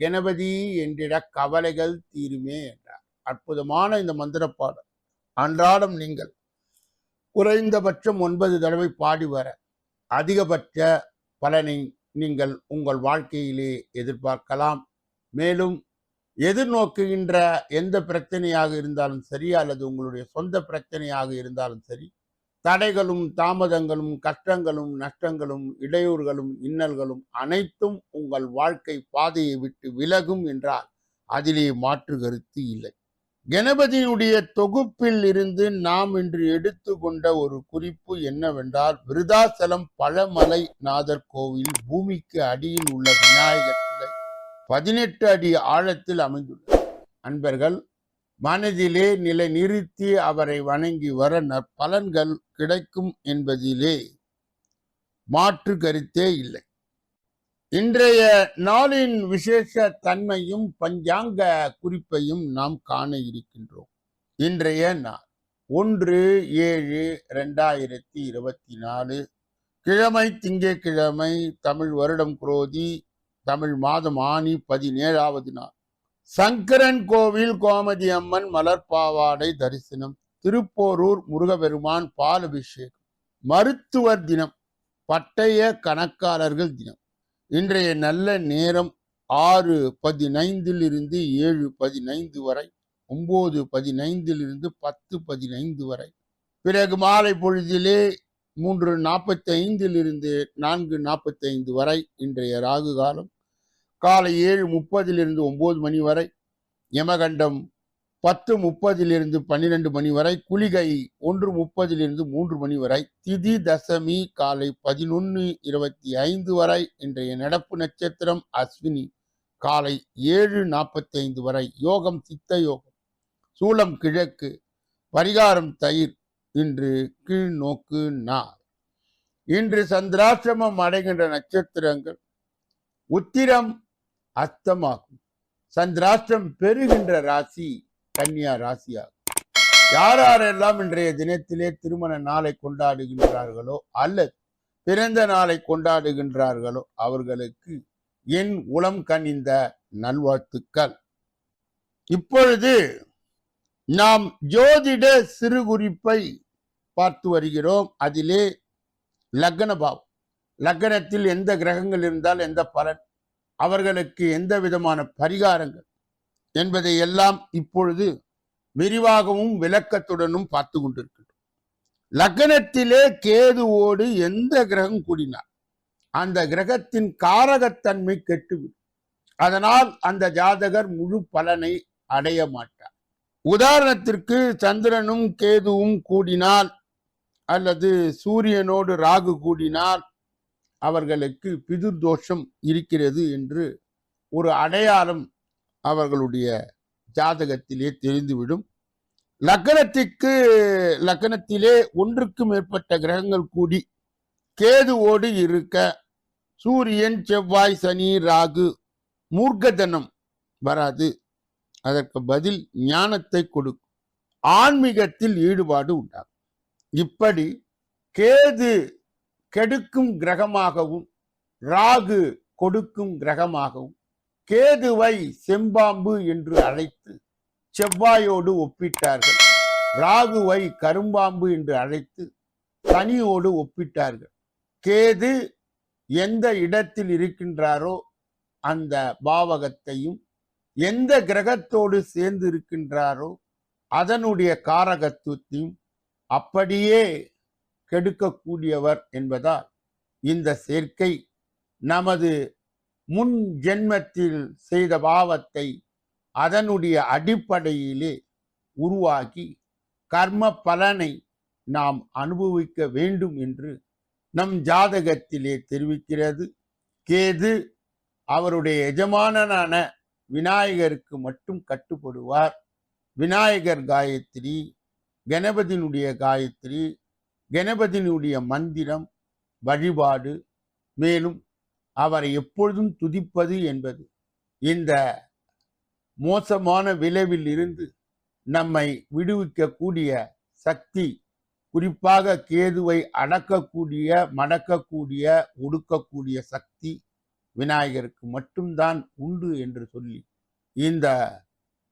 கணபதி என்றிட கவலைகள் தீருமே என்றார். அற்புதமான இந்த மந்திர பாடல் அன்றாடம் நீங்கள் குறைந்தபட்சம் ஒன்பது தடவை பாடி வர அதிகபட்ச பலனை நீங்கள் உங்கள் வாழ்க்கையிலே எதிர்பார்க்கலாம். மேலும் எதிர்நோக்குகின்ற எந்த பிரச்சனையாக இருந்தாலும் சரி அல்லது உங்களுடைய சொந்த பிரச்சனையாக இருந்தாலும் சரி தடைகளும் தாமதங்களும் கஷ்டங்களும் நஷ்டங்களும் இடையூறுகளும் இன்னல்களும் அனைத்தும் உங்கள் வாழ்க்கை பாதையை விட்டு விலகும் என்றால் அதிலே மாற்று கருத்து இல்லை. கணபதியினுடைய தொகுப்பில் இருந்து நாம் இன்று எடுத்துக்கொண்ட ஒரு குறிப்பு என்னவென்றால் விருதாசலம் பழமலை நாதர் கோவில் பூமிக்கு அடியில் உள்ள விநாயகர் சிலை பதினெட்டு அடி ஆழத்தில் அமைந்துள்ளது. அன்பர்கள் மனதிலே நிலை நிறுத்தி அவரை வணங்கி வர நற்பலன்கள் கிடைக்கும் என்பதிலே மாற்று கருத்தே இல்லை. இன்றைய நாளின் விசேஷ தன்மையும் பஞ்சாங்க குறிப்பையும் நாம் காண இருக்கின்றோம். இன்றைய நாள் ஒன்று ஏழு ரெண்டாயிரத்தி இருபத்தி நாலு கிழமை திங்கட்கிழமை தமிழ் வருடம் குரோதி தமிழ் மாதம் ஆணி பதினேழாவது நாள். சங்கரன் கோவில் கோமதி அம்மன் மலர்பாவாடை தரிசனம் திருப்போரூர் முருகபெருமான் பால் அபிஷேகம் மருத்துவர் தினம் பட்டய கணக்காளர்கள் தினம். இன்றைய நல்ல நேரம் ஆறு பதினைந்தில் இருந்து ஏழு பதினைந்து வரை ஒம்பது பதினைந்தில் இருந்து பத்து பதினைந்து வரை. பிறகு மாலை பொழுதிலே மூன்று நாற்பத்தி ஐந்திலிருந்து நான்கு நாற்பத்தி ஐந்து வரை இன்றைய ராகு காலம். காலை ஏழு முப்பதிலிருந்து ஒம்பது மணி வரை யமகண்டம் பத்து முப்பதிலிருந்து பன்னிரெண்டு மணி வரை குளிகை ஒன்று முப்பதிலிருந்து மூன்று மணி வரை திதி தசமி காலை பதினொன்று இருபத்தி ஐந்து வரை இன்றைய நடப்பு நட்சத்திரம் அஸ்வினி காலை ஏழு நாற்பத்தி ஐந்து வரை யோகம் சித்த யோகம் சூலம் கிழக்கு பரிகாரம் தயிர் இன்று கீழ் நோக்கு நார் இன்று சந்திராசிரமம் அடைகின்ற நட்சத்திரங்கள் உத்திரம் அஸ்தமாகும் சந்திராஷ்டிரம் பெறுகின்ற ராசி கன்னியா ராசியாகும். யார் யாரெல்லாம் இன்றைய தினத்திலே திருமண நாளை கொண்டாடுகின்றார்களோ அல்லது பிறந்த நாளை கொண்டாடுகின்றார்களோ அவர்களுக்கு என் உளம் கனிந்த நல்வாழ்த்துக்கள். இப்பொழுது நாம் ஜோதிட சிறு குறிப்பை பார்த்து வருகிறோம். அதிலே லக்ன பாவம் லக்னத்தில் எந்த கிரகங்கள் இருந்தால் எந்த பலன் அவர்களுக்கு எந்த விதமான பரிகாரங்கள் என்பதை எல்லாம் இப்பொழுது விரிவாகவும் விளக்கத்துடனும் பார்த்து கொண்டிருக்கின்றோம். லக்னத்திலே கேதுவோடு எந்த கிரகம் கூடினார்? அந்த கிரகத்தின் காரகத்தன்மை கெட்டுவிடும். அதனால் அந்த ஜாதகர் முழு பலனை அடைய மாட்டார். உதாரணத்திற்கு சந்திரனும் கேதுவும் கூடினால் அல்லது சூரியனோடு ராகு கூடினால் அவர்களுக்கு பிதுர் தோஷம் இருக்கிறது என்று ஒரு அடையாளம் அவர்களுடைய ஜாதகத்திலே தெரிந்துவிடும். லக்கணத்திற்கு லக்கணத்திலே ஒன்றுக்கு மேற்பட்ட கிரகங்கள் கூடி கேதுவோடு இருக்க சூரியன் செவ்வாய் சனி ராகு மூர்க்கதனம் வராது. அதற்கு பதில் ஞானத்தை கொடுக்கும் ஆன்மீகத்தில் ஈடுபாடு உண்டாகும். இப்படி கேது கெடுக்கும் கிரகமாகவும் ராகு கொடுக்கும் கிரகமாகவும் கேதுவை செம்பாம்பு என்று அழைத்து செவ்வாயோடு ஒப்பிட்டார்கள். ராகுவை கரும்பாம்பு என்று அழைத்து சனியோடு ஒப்பிட்டார்கள். கேது எந்த இடத்தில் இருக்கின்றாரோ அந்த பாவகத்தையும் எந்த கிரகத்தோடு சேர்ந்து இருக்கின்றாரோ அதனுடைய காரகத்துவத்தையும் அப்படியே கெடுக்கக்கூடியவர் என்பதால் இந்த சேர்க்கை நமது முன் ஜென்மத்தில் செய்த பாவத்தை அதனுடைய அடிப்படையிலே உருவாக்கி கர்ம பலனை நாம் அனுபவிக்க வேண்டும் என்று நம் ஜாதகத்திலே தெரிவிக்கிறது. கேது அவருடைய எஜமானனான விநாயகருக்கு மட்டும் கட்டுப்படுவார். விநாயகர் காயத்ரி கணபதியினுடைய காயத்ரி கணபதியினுடைய மந்திரம் வழிபாடு மேலும் அவரை எப்பொழுதும் துதிப்பது என்பது. இந்த மோசமான விளைவில் இருந்து நம்மை விடுவிக்கக்கூடிய சக்தி குறிப்பாக கேதுவை அடக்கக்கூடிய மடக்கக்கூடிய ஒடுக்கக்கூடிய சக்தி விநாயகருக்கு மட்டும்தான் உண்டு என்று சொல்லி இந்த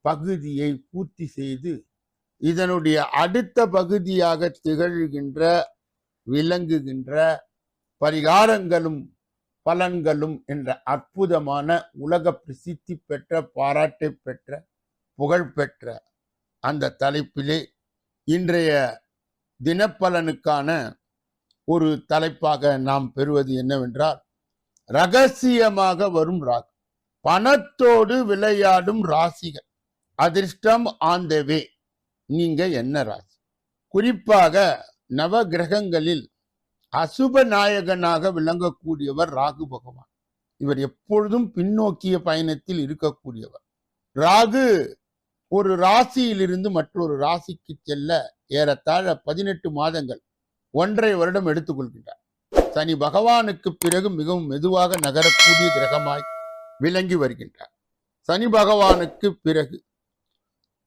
பகுதியை பூர்த்தி செய்து இதனுடைய அடுத்த பகுதியாக திகழ்கின்ற விளங்குகின்ற பரிகாரங்களும் பலன்களும் என்ற அற்புதமான உலக பிரசித்தி பெற்ற பாராட்டை பெற்ற புகழ்பெற்ற அந்த தலைப்பிலே இன்றைய தினப்பலனுக்கான ஒரு தலைப்பாக நாம் பெறுவது என்னவென்றால் ரகசியமாக வரும் ராகு. பணத்தோடு விளையாடும் ராசிகள். அதிர்ஷ்டம் ஆன் த வே நீங்க என்ன ராசி? குறிப்பாக நவ கிரகங்களில் அசுப நாயகனாக விளங்கக்கூடியவர் ராகு பகவான். இவர் எப்பொழுதும் பின்னோக்கிய பயணத்தில் இருக்கக்கூடியவர். ராகு ஒரு ராசியிலிருந்து மற்றொரு ராசிக்கு செல்ல ஏறத்தாழ பதினெட்டு மாதங்கள் ஒன்றரை வருடம் எடுத்துக்கொள்கின்றார். சனி பகவானுக்கு பிறகு மிகவும் மெதுவாக நகரக்கூடிய கிரகமாய் விளங்கி வருகின்றார். சனி பகவானுக்கு பிறகு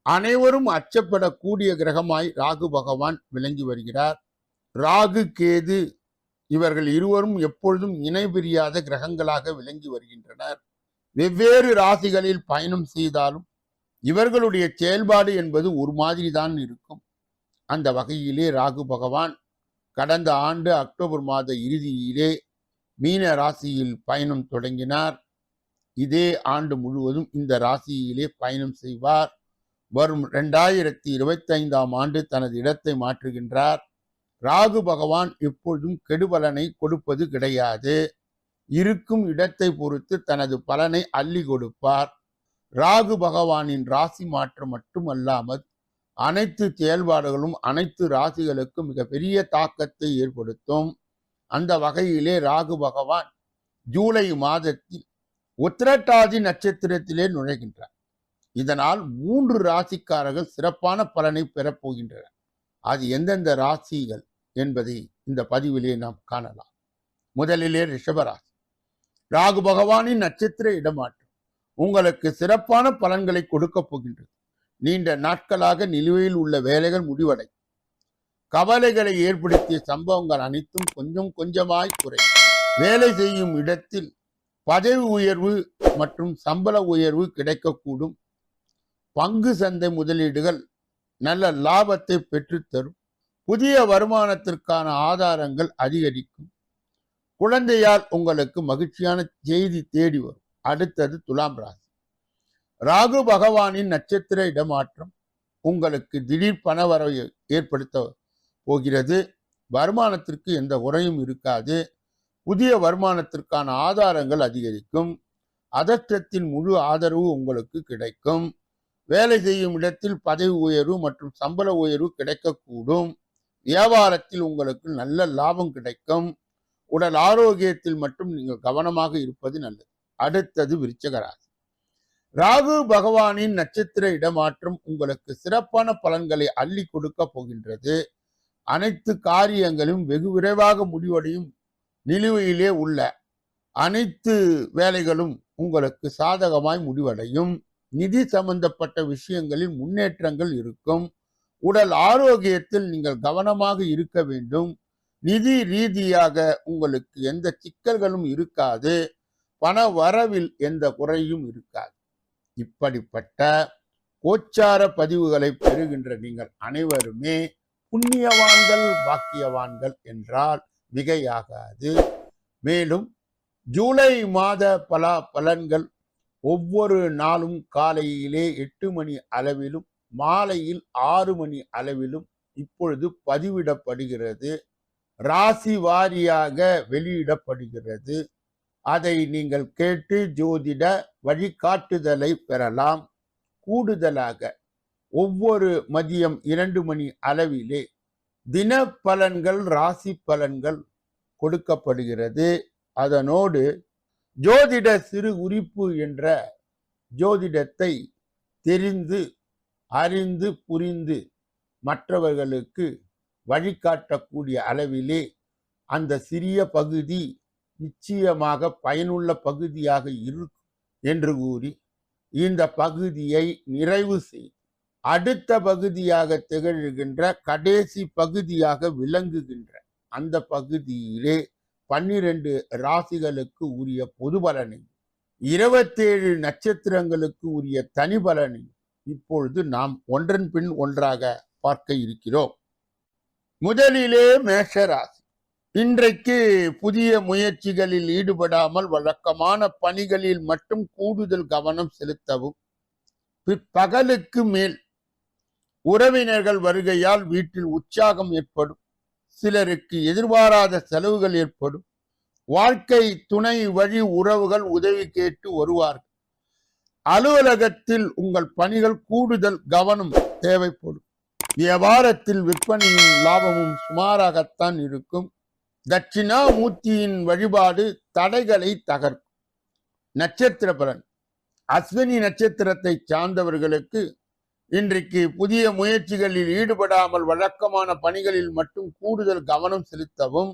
அனைவரும் அச்சப்படக்கூடிய கிரகமாய் ராகு பகவான் விளங்கி வருகிறார். ராகு கேது இவர்கள் இருவரும் எப்பொழுதும் இணைபிரியாத கிரகங்களாக விளங்கி வருகின்றனர். வெவ்வேறு ராசிகளில் பயணம் செய்தாலும் இவர்களுடைய செயல்பாடு என்பது ஒரு மாதிரி தான் இருக்கும். அந்த வகையிலே ராகு பகவான் கடந்த ஆண்டு அக்டோபர் மாத இறுதியிலே மீன ராசியில் பயணம் தொடங்கினார். இதே ஆண்டு முழுவதும் இந்த ராசியிலே பயணம் செய்வார். வரும் ரெண்டாயிரத்தி இருபத்தைந்தாம் ஆண்டு தனது இடத்தை மாற்றுகின்றார். ராகு பகவான் எப்பொழுதும் கெடுபலனை கொடுப்பது கிடையாது. இருக்கும் இடத்தை பொறுத்து தனது பலனை அள்ளி கொடுப்பார். ராகு பகவானின் ராசி மாற்றம் மட்டுமல்லாமல் அனைத்து செயல்பாடுகளும் அனைத்து ராசிகளுக்கும் மிகப்பெரிய தாக்கத்தை ஏற்படுத்தும். அந்த வகையிலே ராகு பகவான் ஜூலை மாதத்தில் உத்திரட்டாதி நட்சத்திரத்திலே நுழைகின்றார். இதனால் மூன்று ராசிக்காரர்கள் சிறப்பான பலனை பெறப்போகின்றனர் அது எந்தெந்த ராசிகள் என்பதை இந்த பதிவிலே நாம் காணலாம். முதலிலே ரிஷபராசி. ராகு பகவானின் நட்சத்திர இடமாற்றம். உங்களுக்கு சிறப்பான பலன்களை கொடுக்க போகின்றது. நீண்ட நாட்களாக நிலுவையில் உள்ள வேலைகள் முடிவடை கவலைகளை ஏற்படுத்திய சம்பவங்கள் அனைத்தும் கொஞ்சம் கொஞ்சமாய் குறை வேலை செய்யும் இடத்தில் பதவி உயர்வு மற்றும் சம்பள உயர்வு கிடைக்கக்கூடும். பங்கு சந்தை முதலீடுகள் நல்ல லாபத்தை பெற்றுத்தரும். புதிய வருமானத்திற்கான ஆதாரங்கள் அதிகரிக்கும். குழந்தையால் உங்களுக்கு மகிழ்ச்சியான செய்தி தேடி வரும். அடுத்தது துலாம் ராசி. ராகு பகவானின் நட்சத்திர இடமாற்றம் உங்களுக்கு திடீர் பணவரவை ஏற்படுத்த போகிறது. வருமானத்திற்கு எந்த குறையும் இருக்காது. புதிய வருமானத்திற்கான ஆதாரங்கள் அதிகரிக்கும். அதற்றத்தின் முழு ஆதரவு உங்களுக்கு கிடைக்கும். வேலை செய்யும் இடத்தில் பதவி உயர்வு மற்றும் சம்பள உயர்வு கிடைக்கக்கூடும். வியாபாரத்தில் உங்களுக்கு நல்ல லாபம் கிடைக்கும். உடல் ஆரோக்கியத்தில் மட்டும் நீங்கள் கவனமாக இருப்பது நல்லது. அடுத்தது விருச்சகராசி ராகு பகவானின் நட்சத்திர இடமாற்றம் உங்களுக்கு சிறப்பான பலன்களை அள்ளி கொடுக்க போகின்றது. அனைத்து காரியங்களும் வெகு விரைவாக முடிவடையும் நிலுவையிலே உள்ள அனைத்து வேலைகளும் உங்களுக்கு சாதகமாய் முடிவடையும். நிதி சம்பந்தப்பட்ட விஷயங்களில் முன்னேற்றங்கள் இருக்கும். உடல் ஆரோக்கியத்தில் நீங்கள் கவனமாக இருக்க வேண்டும். நிதி ரீதியாக உங்களுக்கு எந்த சிக்கல்களும் இருக்காது. பண வரவில் எந்த குறையும் இருக்காது. இப்படிப்பட்ட கோச்சார பதிவுகளை பெறுகின்ற நீங்கள் அனைவருமே புண்ணியவான்கள் பாக்கியவான்கள் என்றால் மிகையாகாது. மேலும் ஜூலை மாத பல பலன்கள் ஒவ்வொரு நாளும் காலையிலே எட்டு மணி அளவிலும் மாலையில் ஆறு மணி அளவிலும் இப்பொழுது பதிவிடப்படுகிறது. ராசி வாரியாக வெளியிடப்படுகிறது. அதை நீங்கள் கேட்டு ஜோதிட வழிகாட்டுதலை பெறலாம். கூடுதலாக ஒவ்வொரு மதியம் இரண்டு மணி அளவிலே தின பலன்கள் ராசி பலன்கள் கொடுக்கப்படுகிறது. அதனோடு ஜோதிட சிறு குறிப்பு என்ற ஜோதிடத்தை தெரிந்து அறிந்து புரிந்து மற்றவர்களுக்கு வழிகாட்டக்கூடிய அளவிலே அந்த சிறிய பகுதி நிச்சயமாக பயனுள்ள பகுதியாக இருக்கும் என்று கூறி இந்த பகுதியை நிறைவு செய்து அடுத்த பகுதியாக திகழ்கின்ற கடைசி பகுதியாக விளங்குகின்ற அந்த பகுதியிலே பன்னிரண்டு ராசிகளுக்கு உரிய பொது பலனை இருபத்தேழு நட்சத்திரங்களுக்கு உரிய தனி பலனை இப்பொழுது நாம் ஒன்றன் பின் ஒன்றாக பார்க்க இருக்கிறோம். முதலிலே மேஷராசி. இன்றைக்கு புதிய முயற்சிகளில் ஈடுபடாமல் வழக்கமான பணிகளில் மட்டும் கூடுதல் கவனம் செலுத்தவும் பிற்பகலுக்கு மேல் உறவினர்கள் வருகையால் வீட்டில் உற்சாகம் ஏற்படும். சிலருக்கு எதிர்பாராத செலவுகள் ஏற்படும். வாழ்க்கை துணை வழி உறவுகள் உதவி கேட்டு வருவார்கள். அலுவலகத்தில் உங்கள் பணிகள் கூடுதல் கவனம் தேவைப்படும். வியாபாரத்தில் விற்பனையும் லாபமும் சுமாராகத்தான் இருக்கும். தட்சிணாமூர்த்தியின் வழிபாடு தடைகளை தகர்க்கும். நட்சத்திர பலன். அஸ்வினி நட்சத்திரத்தை சார்ந்தவர்களுக்கு இன்றைக்கு புதிய முயற்சிகளில் ஈடுபடாமல் வழக்கமான பணிகளில் மட்டும் கூடுதல் கவனம் செலுத்தவும்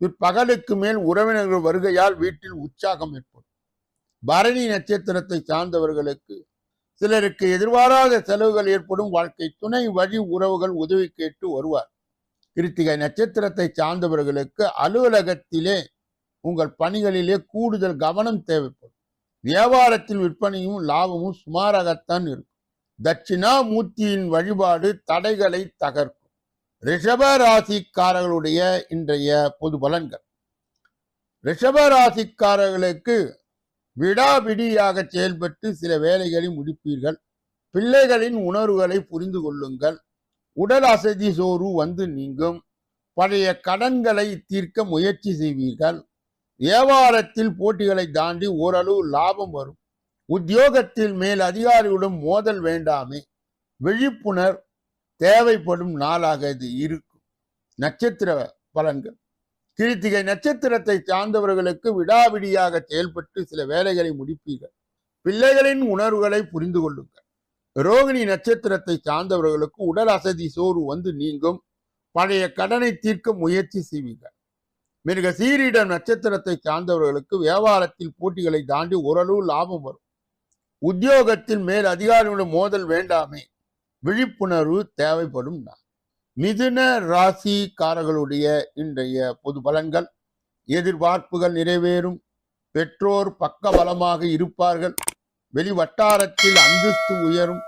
பிற்பகலுக்கு மேல் உறவினர்கள் வருகையால் வீட்டில் உற்சாகம் ஏற்படும். பரணி நட்சத்திரத்தை சார்ந்தவர்களுக்கு சிலருக்கு எதிர்பாராத செலவுகள் ஏற்படும். வாழ்க்கை துணை வழி உறவுகள் உதவி கேட்டு வருவார். கிருத்திகை நட்சத்திரத்தை சார்ந்தவர்களுக்கு அலுவலகத்திலே உங்கள் பணிகளிலே கூடுதல் கவனம் தேவைப்படும். வியாபாரத்தில் விற்பனையும் லாபமும் சுமாராகத்தான் இருக்கும். தட்சிணாமூர்த்தியின் வழிபாடு தடைகளை தகர்க்கும். ரிஷப ராசிக்காரர்களுடைய இன்றைய பொது பலன்கள். ரிஷப ராசிக்காரர்களுக்கு விடாபிடியாக செயல்பட்டு சில வேலைகளை முடிப்பீர்கள். பிள்ளைகளின் உணர்வுகளை புரிந்து கொள்ளுங்கள். உடல் அசதி சோறு வந்து நீங்கும். பழைய கடன்களை தீர்க்க முயற்சி செய்வீர்கள். வியாபாரத்தில் போட்டிகளை தாண்டி ஓரளவு லாபம் வரும். உத்தியோகத்தில் மேல் அதிகாரியுடன் மோதல் வேண்டாமே. விழிப்புணர் தேவைப்படும் நாளாக இது இருக்கும். நட்சத்திர பலன்கள். கிருத்திகை நட்சத்திரத்தை சார்ந்தவர்களுக்கு விடாவிடியாக செயல்பட்டு சில வேலைகளை முடிப்பீர்கள். பிள்ளைகளின் உணர்வுகளை புரிந்து கொள்ளுங்கள். ரோகிணி நட்சத்திரத்தை சார்ந்தவர்களுக்கு உடல் அசதி சோறு வந்து நீங்கும். பழைய கடனை தீர்க்க முயற்சி செய்வீர்கள். மிருக சீரிடம் நட்சத்திரத்தை சார்ந்தவர்களுக்கு வியாபாரத்தில் போட்டிகளை தாண்டி ஓரளவு லாபம் வரும். உத்தியோகத்தில் மேல் அதிகாரிகளுடன் மோதல் வேண்டாமே. விழிப்புணர்வு தேவைப்படும் மிதுன ராசிக்காரர்களுடைய இன்றைய பொது பலன்கள் எதிர்பார்ப்புகள் நிறைவேறும். பெற்றோர் பக்க பலமாக இருப்பார்கள். வெளி வட்டாரத்தில் அந்தஸ்து உயரும்.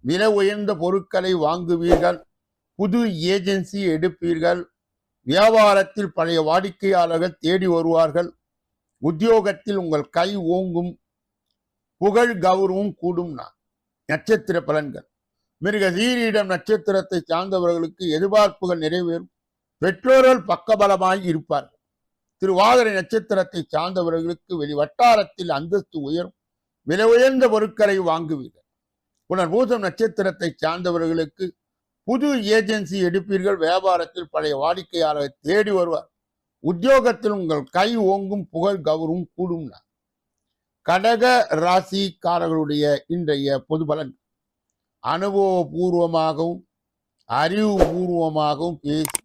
விலை உயர்ந்த பொருட்களை வாங்குவீர்கள். புது ஏஜென்சி எடுப்பீர்கள். வியாபாரத்தில் பழைய வாடிக்கையாளர்கள் தேடி வருவார்கள். உத்தியோகத்தில் உங்கள் கை ஓங்கும். புகழ் கௌரவம் கூடும் நட்சத்திர பலன்கள். மிருக சீரிடம் நட்சத்திரத்தை சார்ந்தவர்களுக்கு எதிர்பார்ப்புகள் நிறைவேறும். பெற்றோர்கள் பக்கபலமாய் இருப்பார்கள். திருவாதிரை நட்சத்திரத்தை சார்ந்தவர்களுக்கு வெளி வட்டாரத்தில் அந்தஸ்து உயரும். விலை உயர்ந்த பொருட்களை வாங்குவீர்கள். புனர்பூசம் நட்சத்திரத்தை சார்ந்தவர்களுக்கு புது ஏஜென்சி எடுப்பீர்கள். வியாபாரத்தில் பழைய வாடிக்கையாளரை தேடி வருவார். உத்தியோகத்தில் உங்கள் கை ஓங்கும் புகழ் கௌரவம் கூடும் கடக ராசிக்காரர்களுடைய இன்றைய பொது பலன். அனுபவபூர்வமாகவும் அறிவுபூர்வமாகவும் பேசி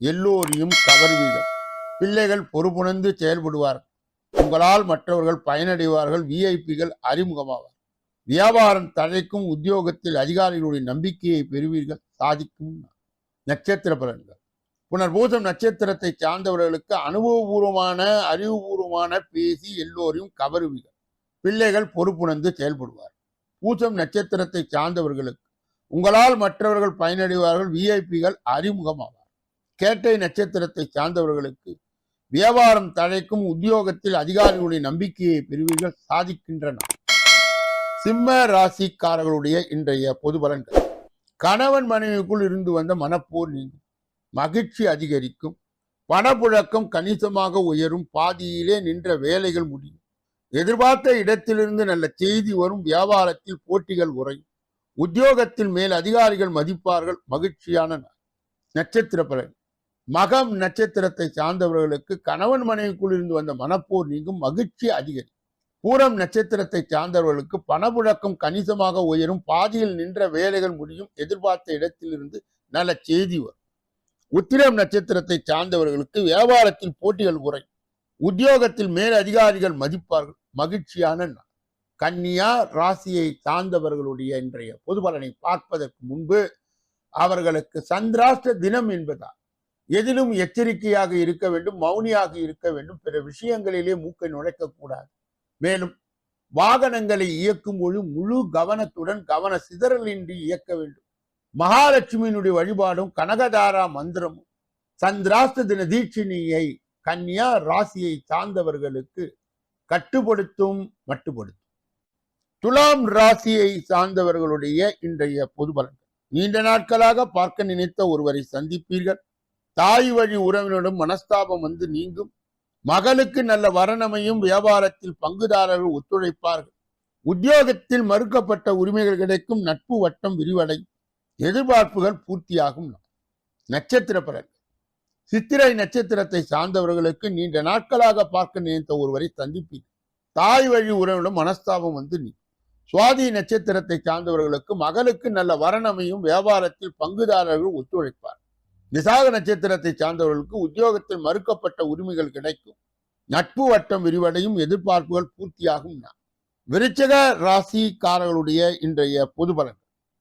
எல்லோரையும் கவர்வீர்கள் பிள்ளைகள் பொறுப்புணர்ந்து செயல்படுவார்கள் உங்களால் மற்றவர்கள் பயனடைவார்கள். விஐபிகள் அறிமுகமாவார். வியாபாரம் தழைக்கும் உத்தியோகத்தில் அதிகாரிகளுடைய நம்பிக்கையை பெறுவீர்கள். சாதிக்கும் நட்சத்திர பலன்கள். புனர்பூசம் நட்சத்திரத்தை சார்ந்தவர்களுக்கு அனுபவபூர்வமான அறிவுபூர்வமான பேசி எல்லோரையும் கவருவீர்கள். பிள்ளைகள் பொறுப்புணர்ந்து செயல்படுவார். பூசம் நட்சத்திரத்தை சார்ந்தவர்களுக்கு உங்களால் மற்றவர்கள் பயனடைவார்கள். விஐபிகள் அறிமுகமாவார். கேட்டை நட்சத்திரத்தை சார்ந்தவர்களுக்கு வியாபாரம் தழைக்கும் உத்தியோகத்தில் அதிகாரிகளுடைய நம்பிக்கையை பெறுவீர்கள். சாதிக்கின்றன. சிம்ம ராசிக்காரர்களுடைய இன்றைய பொது பலன்கள். கணவன் மனைவிக்குள் இருந்து வந்த மனப்போர் நீங்கும். மகிழ்ச்சி அதிகரிக்கும். பணப்புழக்கம் கணிசமாக உயரும். பாதியிலே நின்ற வேலைகள் முடியும். எதிர்பார்த்த இடத்திலிருந்து நல்ல செய்தி வரும் வியாபாரத்தில் போட்டிகள் குறையும். உத்தியோகத்தில் மேல் அதிகாரிகள் மதிப்பார்கள் மகிழ்ச்சியான நட்சத்திர பலன். மகம் நட்சத்திரத்தை சார்ந்தவர்களுக்கு கணவன் மனைவிக்குள் இருந்து வந்த மனப்போர் நீங்கும் மகிழ்ச்சி அதிகரிக்கும் பூரம் நட்சத்திரத்தை சார்ந்தவர்களுக்கு பணப்புழக்கம் கணிசமாக உயரும் பாதியில் நின்ற வேலைகள் முடியும் எதிர்பார்த்த இடத்திலிருந்து நல்ல செய்தி வரும். உத்திரம் நட்சத்திரத்தை சார்ந்தவர்களுக்கு வியாபாரத்தில் போட்டிகள் குறையும். உத்தியோகத்தில் மேல் அதிகாரிகள் மதிப்பார்கள் மகிழ்ச்சியான கன்னியா ராசியை சார்ந்தவர்களுடைய இன்றைய பொது பலனை பார்ப்பதற்கு முன்பு அவர்களுக்கு சந்திராஷ்ட தினம் என்பதால் எதிலும் எச்சரிக்கையாக இருக்க வேண்டும் மௌனியாக இருக்க வேண்டும் பிற விஷயங்களிலே மூக்கை நுழைக்கக்கூடாது. மேலும் வாகனங்களை இயக்கும் பொழுது முழு கவனத்துடன் கவன சிதறலின்றி இயக்க வேண்டும். மகாலட்சுமியினுடைய வழிபாடும் கனகதாரா மந்திரமும் சந்திராஷ்ட தின தீட்சிணியை கன்னியா ராசியை சார்ந்தவர்களுக்கு கட்டுப்படுத்தும் மட்டுப்படுத்தும். துலாம் ராசியை சார்ந்தவர்களுடைய இன்றைய பொது பலன்கள் நீண்ட நாட்களாக பார்க்க நினைத்த ஒருவரை சந்திப்பீர்கள். தாய் வழி உறவினரும் மனஸ்தாபம் வந்து நீங்கும். மகளுக்கு நல்ல வரணமையும் வியாபாரத்தில் பங்குதாரர்கள் ஒத்துழைப்பார்கள். உத்தியோகத்தில் மறுக்கப்பட்ட உரிமைகள் கிடைக்கும் நட்பு வட்டம் விரிவடையும். எதிர்பார்ப்புகள் பூர்த்தியாகும். நட்சத்திர பலன். சித்திரை நட்சத்திரத்தை சார்ந்தவர்களுக்கு நீண்ட நாட்களாக பார்க்க நினைத்த ஒருவரை சந்திப்பீர். தாய் வழி உறவிடம் மனஸ்தாபம் வந்து நீ சுவாதி நட்சத்திரத்தை சார்ந்தவர்களுக்கு மகளுக்கு நல்ல வரணமையும் வியாபாரத்தில் பங்குதாரர்கள் ஒத்துழைப்பார். விசாக நட்சத்திரத்தை சார்ந்தவர்களுக்கு உத்தியோகத்தில் மறுக்கப்பட்ட உரிமைகள் கிடைக்கும். நட்பு வட்டம் விரிவடையும் எதிர்பார்ப்புகள் பூர்த்தியாகும் நாள். ராசிக்காரர்களுடைய இன்றைய பொது பலன்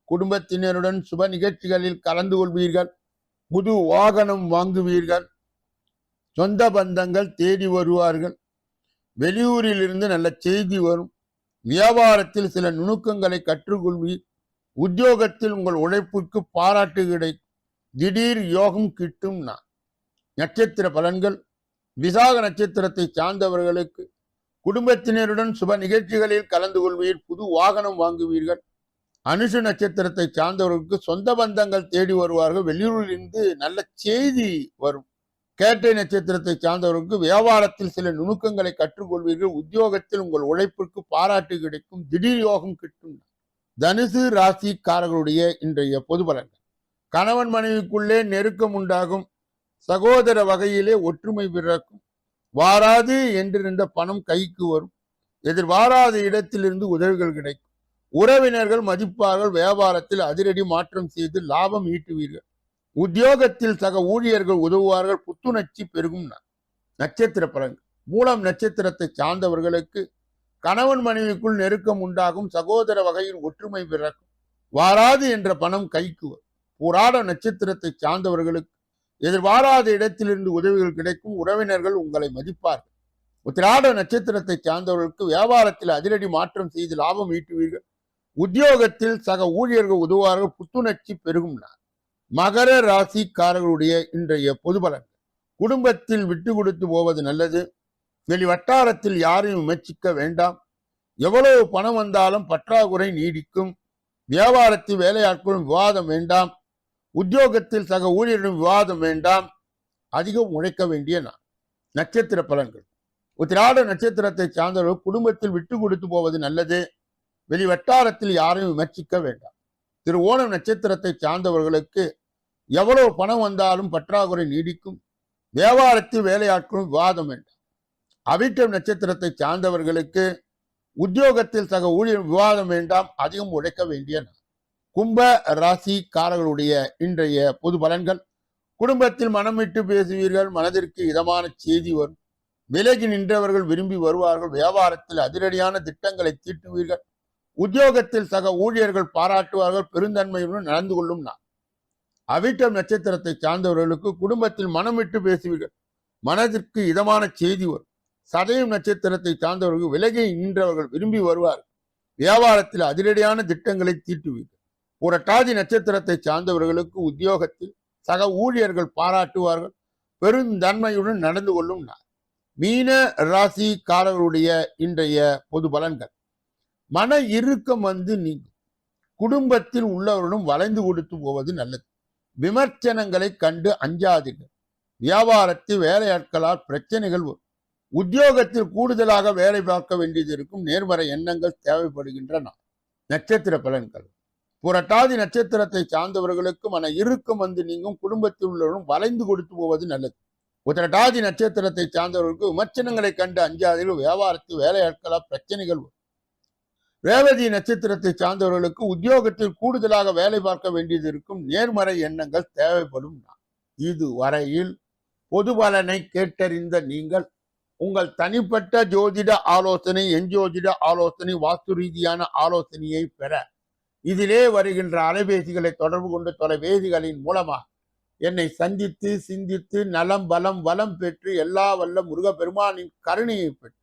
குடும்பத்தினருடன் சுப நிகழ்ச்சிகளில் கலந்து கொள்வீர்கள். புது வாகனம் வாங்குவீர்கள். சொந்த பந்தங்கள் தேடி வருவார்கள். வெளியூரில் இருந்து நல்ல செய்தி வரும். வியாபாரத்தில் சில நுணுக்கங்களை கற்றுக்கொள்வீர். உத்தியோகத்தில் உங்கள் உழைப்புக்கு பாராட்டு கிடைக்கும் திடீர் யோகம் கிட்டும் நான் நட்சத்திர பலன்கள். விசாக நட்சத்திரத்தை சார்ந்தவர்களுக்கு குடும்பத்தினருடன் சுப நிகழ்ச்சிகளில் கலந்து கொள்வீர். புது வாகனம் வாங்குவீர்கள். அனுஷ நட்சத்திரத்தை சார்ந்தவர்களுக்கு சொந்த பந்தங்கள் தேடி வருவார்கள். வெளியூரிலிருந்து நல்ல செய்தி வரும். கேட்டை நட்சத்திரத்தை சார்ந்தவர்களுக்கு வியாபாரத்தில் சில நுணுக்கங்களை கற்றுக்கொள்வீர்கள். உத்தியோகத்தில் உங்கள் உழைப்பிற்கு பாராட்டு கிடைக்கும். திடீர் யோகம் கிட்டும். தனுசு ராசிக்காரர்களுடைய இன்றைய பொது பலன்கள். கணவன் மனைவிக்குள்ளே நெருக்கம் உண்டாகும். சகோதர வகையிலே ஒற்றுமை பிறக்கும். வாராது என்றிருந்த பணம் கைக்கு வரும். எதிர்வாராத இடத்திலிருந்து உதவிகள் கிடைக்கும். உறவினர்கள் மதிப்பார்கள் வியாபாரத்தில் அதிரடி மாற்றம் செய்து லாபம் ஈட்டுவீர்கள். உத்தியோகத்தில் சக ஊழியர்கள் உதவுவார்கள் புத்துணர்ச்சி பெருகும் நட்சத்திர பலன்கள். மூலம் நட்சத்திரத்தை சார்ந்தவர்களுக்கு கணவன் மனைவிக்குள் நெருக்கம் உண்டாகும் சகோதர வகையில் ஒற்றுமை பிறக்கும். வாராது என்ற பணம் கைக்கு புராட போராட நட்சத்திரத்தை சார்ந்தவர்களுக்கு எதிர்பாராத இடத்திலிருந்து உதவிகள் கிடைக்கும் உறவினர்கள் உங்களை மதிப்பார்கள். உத்திராட நட்சத்திரத்தை சார்ந்தவர்களுக்கு வியாபாரத்தில் அதிரடி மாற்றம் செய்து லாபம் ஈட்டுவீர்கள். உத்தியோகத்தில் சக ஊழியர்கள் உதவுவார்கள் புத்துணர்ச்சி பெருகும் நாள். மகர ராசிக்காரர்களுடைய இன்றைய பொது பலன். குடும்பத்தில் விட்டு கொடுத்து போவது நல்லது. வெளி வட்டாரத்தில் யாரையும் விமர்சிக்க வேண்டாம். எவ்வளவு பணம் வந்தாலும் பற்றாக்குறை நீடிக்கும். வியாபாரத்தில் வேலையாட்களும் விவாதம் வேண்டாம். உத்தியோகத்தில் சக ஊழியர்களும் விவாதம் வேண்டாம். அதிகம் உழைக்க வேண்டிய நாள். நட்சத்திர பலன்கள். உத்திராட நட்சத்திரத்தை சார்ந்தவர்கள் குடும்பத்தில் விட்டு கொடுத்து போவது நல்லது. வெளி வட்டாரத்தில் யாரையும் விமர்சிக்க வேண்டாம். திரு ஓணம் நட்சத்திரத்தை சார்ந்தவர்களுக்கு எவ்வளவு பணம் வந்தாலும் பற்றாக்குறை நீடிக்கும். வியாபாரத்தில் வேலையாட்களும் விவாதம் வேண்டாம். அவிட்டம் நட்சத்திரத்தை சார்ந்தவர்களுக்கு உத்தியோகத்தில் சக ஊழியர் விவாதம் வேண்டாம். அதிகம் உழைக்க வேண்டிய நாள். கும்ப ராசிக்காரர்களுடைய இன்றைய பொது பலன்கள். குடும்பத்தில் மனம் விட்டு பேசுவீர்கள். மனதிற்கு இதமான செய்தி வரும். விலகி நின்றவர்கள் விரும்பி வருவார்கள். வியாபாரத்தில் அதிரடியான திட்டங்களை தீட்டுவீர்கள். உத்தியோகத்தில் சக ஊழியர்கள் பாராட்டுவார்கள் பெருந்தன்மையுடன் நடந்து கொள்ளும் நான். அவிட்டம் நட்சத்திரத்தை சார்ந்தவர்களுக்கு குடும்பத்தில் மனம் விட்டு பேசுவீர்கள். மனதிற்கு இதமான செய்தி வரும். சதயம் நட்சத்திரத்தை சார்ந்தவர்கள் விலகி நின்றவர்கள் விரும்பி வருவார்கள். வியாபாரத்தில் அதிரடியான திட்டங்களை தீட்டுவீர்கள். புரட்டாதி நட்சத்திரத்தை சார்ந்தவர்களுக்கு உத்தியோகத்தில் சக ஊழியர்கள் பாராட்டுவார்கள். பெருந்தன்மையுடன் நடந்து கொள்ளும் நான். மீன ராசிக்காரர்களுடைய இன்றைய பொது பலன்கள். மன இறுக்கம் வந்து நீங்கும் குடும்பத்தில் உள்ளவர்களும் வளைந்து கொடுத்து போவது நல்லது. விமர்சனங்களை கண்டு அஞ்சாதீர்கள். வியாபாரத்தில் வேலையாட்களால் பிரச்சனைகள் உத்தியோகத்தில் கூடுதலாக வேலை பார்க்க வேண்டியது இருக்கும். நேர்மறை எண்ணங்கள் தேவைப்படுகின்றன. நட்சத்திர பலன்கள். புரட்டாதி நட்சத்திரத்தை சார்ந்தவர்களுக்கு மன இறுக்கம் வந்து நீங்கும். குடும்பத்தில் உள்ளவரும் வளைந்து கொடுத்து போவது நல்லது. உத்திரட்டாதி நட்சத்திரத்தை சார்ந்தவர்களுக்கு விமர்சனங்களை கண்டு அஞ்சாதில் வியாபாரத்தில் வேலையாட்களால் பிரச்சனைகள் ரேவதி நட்சத்திரத்தை சார்ந்தவர்களுக்கு உத்தியோகத்தில் கூடுதலாக வேலை பார்க்க வேண்டியது இருக்கும். நேர்மறை எண்ணங்கள் தேவைப்படும். இது வரையில் பொது பலனை கேட்டறிந்த நீங்கள் உங்கள் தனிப்பட்ட ஜோதிட ஆலோசனை எஞ்சோதிட ஆலோசனை வாஸ்து ரீதியான ஆலோசனையை பெற இதிலே வருகின்ற அலைபேசிகளை தொடர்பு கொண்டு தொலைபேசிகளின் மூலமாக என்னை சந்தித்து சிந்தித்து நலம் பலம் வளம் பெற்று எல்லா வல்ல முருகப்பெருமானின் கருணையை பெற்று